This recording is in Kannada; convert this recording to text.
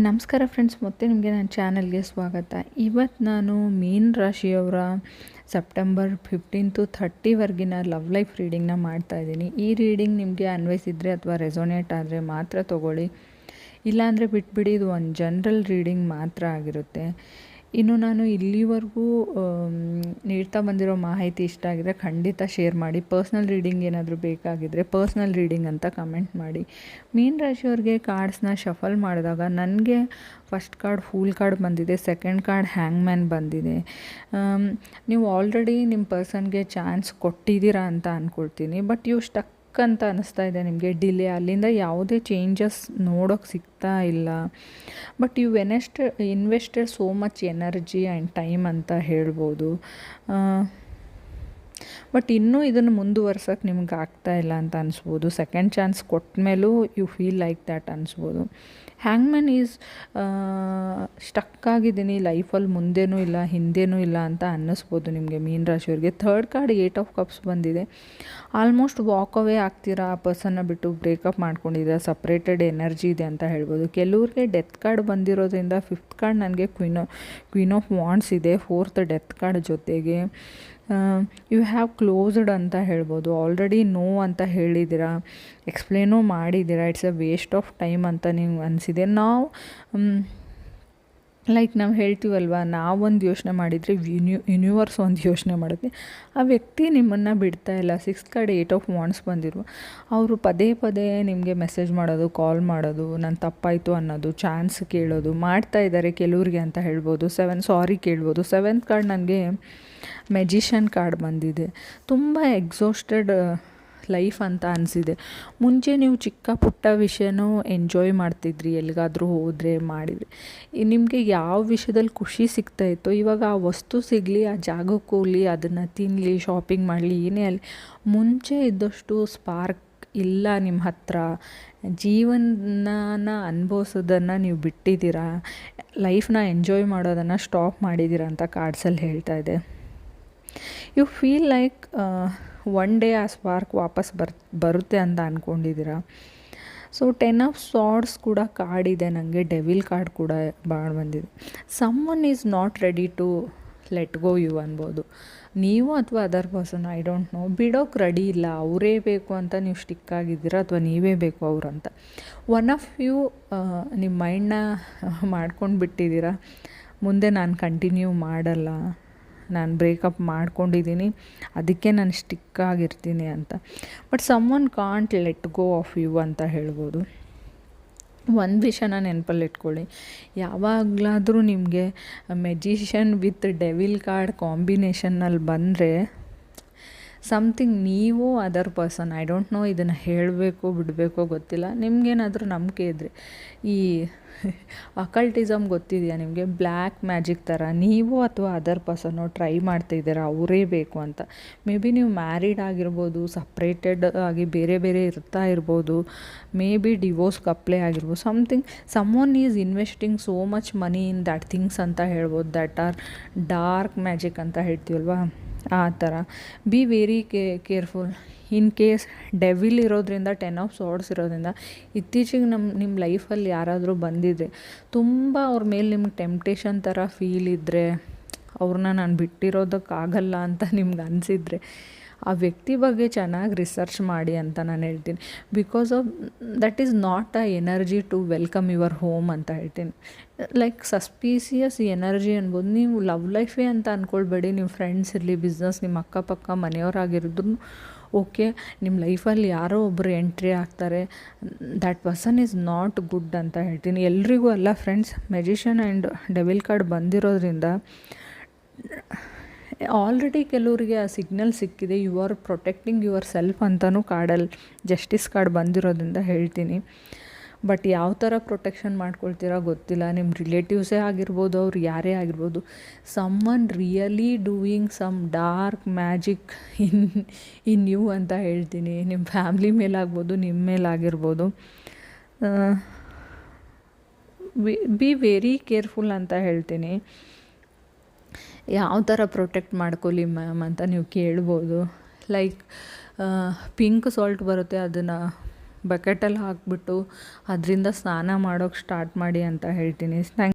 ನಮಸ್ಕಾರ ಫ್ರೆಂಡ್ಸ್ ಮತ್ತೆ ನಿಮಗೆ ನನ್ನ ಚಾನಲ್ಗೆ ಸ್ವಾಗತ. ಇವತ್ತು ನಾನು ಮೀನ್ ರಾಶಿಯವರ ಸೆಪ್ಟೆಂಬರ್ ಫಿಫ್ಟೀನ್ ಟು ಥರ್ಟಿವರೆಗಿನ ಲವ್ ಲೈಫ್ ರೀಡಿಂಗ್ನ ಮಾಡ್ತಾ ಇದ್ದೀನಿ. ಈ ರೀಡಿಂಗ್ ನಿಮಗೆ ಅನ್ವಯಿಸಿದರೆ ಅಥವಾ ರೆಸೊನೇಟ್ ಆದರೆ ಮಾತ್ರ ತೊಗೊಳ್ಳಿ. ಇಲ್ಲಾಂದರೆ ಬಿಟ್ಬಿಡಿ, ಇದು ಒಂದು ಜನ್ರಲ್ ರೀಡಿಂಗ್ ಮಾತ್ರ ಆಗಿರುತ್ತೆ. ಇನ್ನು ನಾನು ಇಲ್ಲಿವರೆಗೂ ನೀಡ್ತಾ ಬಂದಿರೋ ಮಾಹಿತಿ ಇಷ್ಟ ಆಗಿದ್ರೆ ಖಂಡಿತ ಶೇರ್ ಮಾಡಿ. ಪರ್ಸ್ನಲ್ ರೀಡಿಂಗ್ ಏನಾದರೂ ಬೇಕಾಗಿದ್ದರೆ ಪರ್ಸ್ನಲ್ ರೀಡಿಂಗ್ ಅಂತ ಕಮೆಂಟ್ ಮಾಡಿ. ಮೀನ್ ರಾಶಿಯವ್ರಿಗೆ ಕಾರ್ಡ್ಸ್ನ ಶಫಲ್ ಮಾಡಿದಾಗ ನನಗೆ ಫಸ್ಟ್ ಕಾರ್ಡ್ ಫೂಲ್ ಕಾರ್ಡ್ ಬಂದಿದೆ ಸೆಕೆಂಡ್ ಕಾರ್ಡ್ ಹ್ಯಾಂಗ್ ಮ್ಯಾನ್ ಬಂದಿದೆ ನೀವು ಆಲ್ರೆಡಿ ನಿಮ್ಮ ಪರ್ಸನ್ಗೆ ಚಾನ್ಸ್ ಕೊಟ್ಟಿದ್ದೀರಾ ಅಂತ ಅಂದ್ಕೊಳ್ತೀನಿ ಬಟ್ ಯು ಸ್ಟಕ್ ಅಂತ ಅನ್ನಿಸ್ತಾ ಇದೆ ನಿಮಗೆ. ಡಿಲೇ ಅಲ್ಲಿಂದ ಯಾವುದೇ ಚೇಂಜಸ್ ನೋಡೋಕ್ಕೆ ಸಿಗ್ತಾ ಇಲ್ಲ. But you ವೆನೆಸ್ಟ್ invested so much energy and time ಅಂತ ಹೇಳ್ಬೋದು. ಬಟ್ ಇನ್ನೂ ಇದನ್ನು ಮುಂದುವರ್ಸೋಕ್ಕೆ ನಿಮ್ಗೆ ಆಗ್ತಾ ಇಲ್ಲ ಅಂತ ಅನಿಸ್ಬೋದು. ಸೆಕೆಂಡ್ ಚಾನ್ಸ್ ಕೊಟ್ಟ ಮೇಲೂ ಯು ಫೀಲ್ ಲೈಕ್ ದ್ಯಾಟ್ ಅನಿಸ್ಬೋದು. ಹ್ಯಾಂಗ್ಮ್ಯಾನ್ ಈಸ್ ಸ್ಟಕ್ ಆಗಿದ್ದೀನಿ ಲೈಫಲ್ಲಿ ಮುಂದೇನೂ ಇಲ್ಲ, ಹಿಂದೇನೂ ಇಲ್ಲ ಅಂತ ಅನ್ನಿಸ್ಬೋದು ನಿಮಗೆ ಮೀನ್ ರಾಶಿಯವ್ರಿಗೆ third card eight of cups ಬಂದಿದೆ. ಆಲ್ಮೋಸ್ಟ್ ವಾಕ್ ಅವೇ ಆಗ್ತೀರಾ? ಆ ಪರ್ಸನ್ನ ಬಿಟ್ಟು ಬ್ರೇಕಪ್ ಮಾಡ್ಕೊಂಡಿದ್ದೀರಾ? ಸಪ್ರೇಟೆಡ್ ಎನರ್ಜಿ ಇದೆ ಅಂತ ಹೇಳ್ಬೋದು. ಕೆಲವ್ರಿಗೆ ಡೆತ್ ಕಾರ್ಡ್ ಬಂದಿರೋದ್ರಿಂದ ಫಿಫ್ತ್ ಕಾರ್ಡ್ ನನಗೆ ಕ್ವೀನ್ ಕ್ವೀನ್ ಆಫ್ ವಾಂಡ್ಸ್ ಇದೆ. ಫೋರ್ತ್ ಡೆತ್ ಕಾರ್ಡ್ ಜೊತೆಗೆ ಯು ಹ್ಯಾವ್ ಕ್ಲೋಸ್ಡ್ ಅಂತ ಹೇಳ್ಬೋದು. ಆಲ್ರೆಡಿ ನೋ ಅಂತ ಹೇಳಿದ್ದೀರಾ? ಎಕ್ಸ್ಪ್ಲೇನೂ ಮಾಡಿದ್ದೀರಾ? It's a waste of time ಅಂತ ನಿಮ್ಗೆ ಅನಿಸಿದೆ. ನಾವು ಲೈಕ್ ನಾವು ಹೇಳ್ತೀವಲ್ವ ನಾವೊಂದು ಯೋಚನೆ ಮಾಡಿದರೆ ಯೂನ್ಯೂ ಯೂನಿವರ್ಸ್ ಒಂದು ಯೋಚನೆ ಮಾಡುತ್ತೆ. ಆ ವ್ಯಕ್ತಿ ನಿಮ್ಮನ್ನು ಬಿಡ್ತಾ ಇಲ್ಲ six card eight of wands ಬಂದಿರು ಅವರು ಪದೇ ಪದೇ ನಿಮಗೆ ಮೆಸೇಜ್ ಮಾಡೋದು ಕಾಲ್ ಮಾಡೋದು, ನಾನು ತಪ್ಪಾಯಿತು ಅನ್ನೋದು ಚಾನ್ಸ್ ಕೇಳೋದು, ಮಾಡ್ತಾ ಇದ್ದಾರೆ ಕೆಲವ್ರಿಗೆ ಅಂತ ಹೇಳ್ಬೋದು ಸೆವೆನ್ ಸಾರಿ ಕೇಳ್ಬೋದು. ಸೆವೆಂತ್ ಕಾರ್ಡ್ ನನಗೆ ಮೆಜಿಷನ್ ಕಾರ್ಡ್ ಬಂದಿದೆ. ತುಂಬ ಎಕ್ಸಾಸ್ಟೆಡ್ ಲೈಫ್ ಅಂತ ಅನಿಸಿದೆ. ಮುಂಚೆ ನೀವು ಚಿಕ್ಕ ಪುಟ್ಟ ವಿಷಯನೂ ಎಂಜಾಯ್ ಮಾಡ್ತಿದ್ರಿ, ಎಲ್ಲಿಗಾದರೂ ಹೋದರೆ, ಮಾಡಿದರೆ. ನಿಮಗೆ ಯಾವ ವಿಷಯದಲ್ಲಿ ಖುಷಿ ಸಿಗ್ತಾ ಇತ್ತು, ಇವಾಗ ಆ ವಸ್ತು ಸಿಗಲಿ, ಆ ಜಾಗಕ್ಕೆ ಹೋಗಲಿ, ಅದನ್ನು ತಿನ್ನಲಿ ಶಾಪಿಂಗ್ ಮಾಡಲಿ, ಏನೇ ಅಲ್ಲಿ ಮುಂಚೆ ಇದ್ದಷ್ಟು ಸ್ಪಾರ್ಕ್ ಇಲ್ಲ ನಿಮ್ಮ ಹತ್ರ. ಜೀವನನ ಅನುಭವಿಸೋದನ್ನು ನೀವು ಬಿಟ್ಟಿದ್ದೀರಾ? ಲೈಫ್ನ ಎಂಜಾಯ್ ಮಾಡೋದನ್ನು ಸ್ಟಾಪ್ ಮಾಡಿದ್ದೀರಾ ಅಂತ ಕಾರ್ಡ್ಸಲ್ಲಿ ಹೇಳ್ತಾ ಇದೆ. You feel like one day ಆ ಸ್ಪಾರ್ಕ್ ವಾಪಸ್ ಬರ್, ಬರುತ್ತೆ ಅಂತ ಅಂದ್ಕೊಂಡಿದ್ದೀರಾ ಸೊ ಟೆನ್ ಆಫ್ ಸಾಡ್ಸ್ ಕೂಡ ಕಾರ್ಡ್ ಇದೆ. ನನಗೆ ಡೆವಿಲ್ ಕಾರ್ಡ್ ಕೂಡ ಭಾಳ ಬಂದಿದೆ. Someone is not ready to let go you ಅನ್ಬೋದು. ನೀವು ಅಥವಾ other person I don't know ಬಿಡೋಕ್ಕೆ ready ಇಲ್ಲ. ಅವರೇ ಬೇಕು ಅಂತ ನೀವು ಸ್ಟಿಕ್ ಆಗಿದ್ದೀರಾ ಅಥವಾ ನೀವೇ ಬೇಕು ಅಂತ? ಒನ್ ಆಫ್ ಯು ನಿಮ್ಮ ಮೈಂಡನ್ನ ಮಾಡ್ಕೊಂಡು ಬಿಟ್ಟಿದ್ದೀರಾ? ಮುಂದೆ ನಾನು ಕಂಟಿನ್ಯೂ ಮಾಡಲ್ಲ. ನಾನು ಬ್ರೇಕಪ್ ಮಾಡ್ಕೊಂಡಿದ್ದೀನಿ ಅದಕ್ಕೆ ನಾನು ಸ್ಟಿಕ್ ಆಗಿರ್ತೀನಿ ಅಂತ. But someone can't let go of you ಅಂತ ಹೇಳ್ಬೋದು. ಒಂದು ವಿಷಯನ ನೆನಪಲ್ಲಿ ಇಟ್ಕೊಳ್ಳಿ. ಯಾವಾಗಲಾದರೂ ನಿಮಗೆ ಮೆಜಿಷಿಯನ್ ವಿತ್ ಡೆವಿಲ್ ಕಾರ್ಡ್ ಕಾಂಬಿನೇಷನ್ನಲ್ಲಿ ಬಂದರೆ ಸಮಥಿಂಗ್ ನೀವು other person I don't know ಇದನ್ನು ಹೇಳಬೇಕು ಬಿಡಬೇಕೋ ಗೊತ್ತಿಲ್ಲ. ನಿಮಗೇನಾದರೂ ನಂಬಿಕೆ ಇದ್ದರೆ ಈ ಅಕಲ್ಟಿಸಮ್ ಗೊತ್ತಿದೆಯಾ ನಿಮಗೆ? ಬ್ಲ್ಯಾಕ್ ಮ್ಯಾಜಿಕ್ ಥರ ನೀವು ಅಥವಾ ಅದರ್ ಪರ್ಸನ್ನು ಟ್ರೈ ಮಾಡ್ತಾಯಿದ್ದೀರಾ ಅವರೇ ಬೇಕು ಅಂತ. ಮೇ ಬಿ ನೀವು ಮ್ಯಾರಿಡ್ ಆಗಿರ್ಬೋದು ಸಪ್ರೇಟೆಡ್ ಆಗಿ ಬೇರೆ ಬೇರೆ ಇರ್ತಾ ಇರ್ಬೋದು ಮೇ ಬಿ ಡಿವೋರ್ಸ್ ಅಪ್ಲೈ ಆಗಿರ್ಬೋದು something someone is investing so much money in that things ಅಂತ ಹೇಳ್ಬೋದು ದ್ಯಾಟ್ ಆರ್ ಡಾರ್ಕ್ ಮ್ಯಾಜಿಕ್ ಅಂತ ಹೇಳ್ತೀವಲ್ವಾ? ಆ ಥರ. Be very careful in case devil ಇರೋದ್ರಿಂದ ಟೆನ್ ಆಫ್ ಸೋರ್ಡ್ಸ್ ಇರೋದ್ರಿಂದ, ಇತ್ತೀಚೆಗೆ ನಮ್ಮ ನಿಮ್ಮ ಲೈಫಲ್ಲಿ ಯಾರಾದರೂ ಬಂದಿದ್ರೆ, ತುಂಬ ಅವ್ರ ಮೇಲೆ ನಿಮ್ಗೆ ಟೆಂಪ್ಟೇಷನ್ ಥರ ಫೀಲ್ ಇದ್ದರೆ ಅವ್ರನ್ನ ನಾನು ಬಿಟ್ಟಿರೋದಕ್ಕಾಗಲ್ಲ ಅಂತ ನಿಮ್ಗೆ ಅನಿಸಿದ್ರೆ ಆ ವ್ಯಕ್ತಿ ಬಗ್ಗೆ ಚೆನ್ನಾಗಿ ರಿಸರ್ಚ್ ಮಾಡಿ ಅಂತ ನಾನು ಹೇಳ್ತೀನಿ. Because of that is not a energy to welcome your home ಅಂತ ಹೇಳ್ತೀನಿ. ಲೈಕ್ ಸಸ್ಪೀಸಿಯಸ್ ಎನರ್ಜಿ ಅನ್ಬೋದು. ನೀವು ಲವ್ ಲೈಫೇ ಅಂತ ಅಂದ್ಕೊಳ್ಬೇಡಿ ನೀವು ಫ್ರೆಂಡ್ಸ್ ಇರಲಿ ಬಿಸ್ನೆಸ್ ನಿಮ್ಮ ಅಕ್ಕಪಕ್ಕ ಮನೆಯವರಾಗಿರೋದ್ರು ಓಕೆ ನಿಮ್ಮ ಲೈಫಲ್ಲಿ ಯಾರೋ ಒಬ್ಬರು ಎಂಟ್ರಿ ಆಗ್ತಾರೆ. That person is not good ಅಂತ ಹೇಳ್ತೀನಿ. ಎಲ್ರಿಗೂ ಅಲ್ಲ friends magician and devil card ಬಂದಿರೋದ್ರಿಂದ ಆಲ್ರೆಡಿ ಕೆಲವರಿಗೆ ಆ ಸಿಗ್ನಲ್ ಸಿಕ್ಕಿದೆ you are protecting yourself ಅಂತಲೂ ಕಾರ್ಡಲ್ಲಿ ಜಸ್ಟಿಸ್ ಕಾರ್ಡ್ ಬಂದಿರೋದ್ರಿಂದ ಹೇಳ್ತೀನಿ. ಬಟ್ ಯಾವ ಥರ ಪ್ರೊಟೆಕ್ಷನ್ ಮಾಡ್ಕೊಳ್ತೀರಾ ಗೊತ್ತಿಲ್ಲ. ನಿಮ್ಮ ರಿಲೇಟಿವ್ಸೇ ಆಗಿರ್ಬೋದು, ಅವ್ರು ಯಾರೇ ಆಗಿರ್ಬೋದು someone really doing some dark magic in in you ಅಂತ ಹೇಳ್ತೀನಿ. ನಿಮ್ಮ ಫ್ಯಾಮ್ಲಿ ಮೇಲಾಗ್ಬೋದು ನಿಮ್ಮ ಮೇಲಾಗಿರ್ಬೋದು. ಬಿ ವೆರಿ ಕೇರ್ಫುಲ್ ಅಂತ ಹೇಳ್ತೀನಿ. ಯಾವ ಥರ ಪ್ರೊಟೆಕ್ಟ್ ಮಾಡ್ಕೊಳ್ಳಿ ಮ್ಯಾಮ್ ಅಂತ ನೀವು ಕೇಳ್ಬೋದು. ಲೈಕ್ ಪಿಂಕ್ ಸಾಲ್ಟ್ ಬರುತ್ತೆ ಅದನ್ನು ಬಕೆಟಲ್ಲಿ ಹಾಕ್ಬಿಟ್ಟು ಅದರಿಂದ ಸ್ನಾನ ಮಾಡೋಕ್ಕೆ ಸ್ಟಾರ್ಟ್ ಮಾಡಿ ಅಂತ ಹೇಳ್ತೀನಿ. ಥ್ಯಾಂಕ್